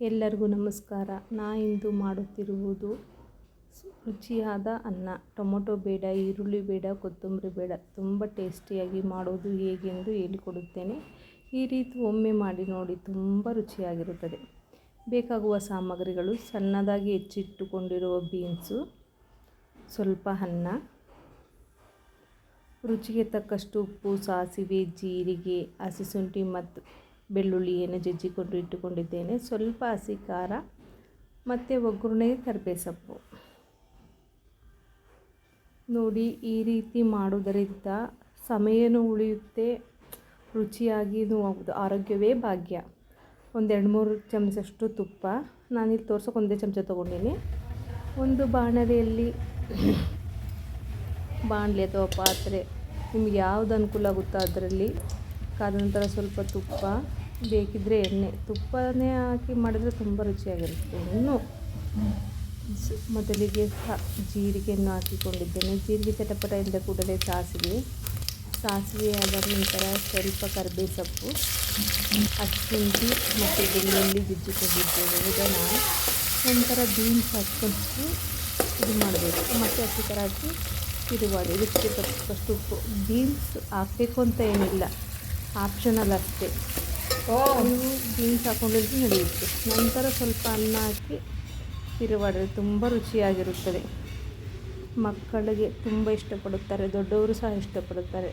ಎಲ್ಲರಿಗೂ ನಮಸ್ಕಾರ. ನಾ ಇಂದು ಮಾಡುತ್ತಿರುವುದು ರುಚಿಯಾದ ಅನ್ನ. ಟೊಮೊಟೊ ಬೇಡ, ಈರುಳ್ಳಿ ಬೇಡ, ಕೊತ್ತಂಬರಿ ಬೇಡ. ತುಂಬ ಟೇಸ್ಟಿಯಾಗಿ ಮಾಡೋದು ಹೇಗೆಂದು ಹೇಳಿಕೊಡುತ್ತೇನೆ. ಈ ರೀತಿ ಒಮ್ಮೆ ಮಾಡಿ ನೋಡಿ ತುಂಬ ರುಚಿಯಾಗಿರುತ್ತದೆ. ಬೇಕಾಗುವ ಸಾಮಗ್ರಿಗಳು ಸಣ್ಣದಾಗಿ ಹೆಚ್ಚಿಟ್ಟುಕೊಂಡಿರುವ ಬೀನ್ಸು, ಸ್ವಲ್ಪ ಅನ್ನ, ರುಚಿಗೆ ತಕ್ಕಷ್ಟು ಉಪ್ಪು, ಸಾಸಿವೆ, ಜೀರಿಗೆ ಹಸಿಶುಂಠಿ ಮತ್ತು ಬೆಳ್ಳುಳ್ಳಿಯನ್ನು ಜಜ್ಜಿಕೊಂಡು ಇಟ್ಟುಕೊಂಡಿದ್ದೇನೆ. ಸ್ವಲ್ಪ ಹಸಿ ಖಾರ, ಮತ್ತು ಒಗ್ಗರಣೆಗೆ ಕರಿಬೇ ಸೊಪ್ಪು ನೋಡಿ, ಈ ರೀತಿ ಮಾಡೋದರಿಂದ ಸಮಯನೂ ಉಳಿಯುತ್ತೆ ರುಚಿಯಾಗಿಯೂ ಆಗೋದು ಆರೋಗ್ಯವೇ ಭಾಗ್ಯ. ಒಂದೆರಡು ಮೂರು ಚಮಚಷ್ಟು ತುಪ್ಪ. ನಾನಿಲ್ಲಿ ತೋರ್ಸೋಕೆ ಒಂದೇ ಚಮಚ ತೊಗೊಂಡಿನಿ. ಒಂದು ಬಾಣಲೆಯಲ್ಲಿ ಬಾಣಲೆ ಅಥವಾ ಪಾತ್ರೆ ನಿಮ್ಗೆ ಯಾವ್ದು ಅನುಕೂಲ ಆಗುತ್ತೋ ಅದರಲ್ಲಿ ಕಾದ ನಂತರ ಸ್ವಲ್ಪ ತುಪ್ಪ ಬೇಕಿದ್ದರೆ ಎಣ್ಣೆ, ತುಪ್ಪನೇ ಹಾಕಿ ಮಾಡಿದ್ರೆ ತುಂಬ ರುಚಿಯಾಗಿರುತ್ತೆ. ಇನ್ನು ಮೊದಲಿಗೆ ಸಹ ಜೀರಿಗೆಯನ್ನು ಹಾಕಿಕೊಂಡಿದ್ದೇನೆ. ಜೀರಿಗೆ ಚಟಪಟ ಎಂದ ಕೂಡಲೇ ಸಾಸಿವೆ. ಸಾಸಿವೆ ಆದ ನಂತರ ಸ್ವಲ್ಪ ಕರಿಬೇವು ಸೊಪ್ಪು ಹಚ್ಚಿ ಮತ್ತು ಬೆಳ್ಳುಳ್ಳಿ ಜಜ್ಜಿಕೊಂಡಿದ್ದೇವೆ ಇದನ್ನು ನಂತರ ಬೀನ್ಸ್ ಹಾಕ್ಕೊಂಡು ಇದು ಮಾಡಬೇಕು. ಮತ್ತು ಹಸಿ ಥರ ಹಾಕಿ ತಿರುವಾಡಿ ಇದಕ್ಕೆ ಫಸ್ಟ್ ಉಪ್ಪು. ಬೀನ್ಸ್ ಹಾಕಬೇಕು ಅಂತ ಏನಿಲ್ಲ. ಆಪ್ಷನಲ್ ಅಷ್ಟೇ. ನೀವು ಬೀನ್ಸ್ ಹಾಕೊಂಡಿದ್ದು ನಡೆಯುತ್ತೆ ನಂತರ ಸ್ವಲ್ಪ ಅನ್ನ ಹಾಕಿ ತಿರುವಾಡಿದ್ರೆ ತುಂಬ ರುಚಿಯಾಗಿರುತ್ತದೆ. ಮಕ್ಕಳಿಗೆ ತುಂಬ ಇಷ್ಟಪಡುತ್ತಾರೆ, ದೊಡ್ಡವರು ಸಹ ಇಷ್ಟಪಡುತ್ತಾರೆ.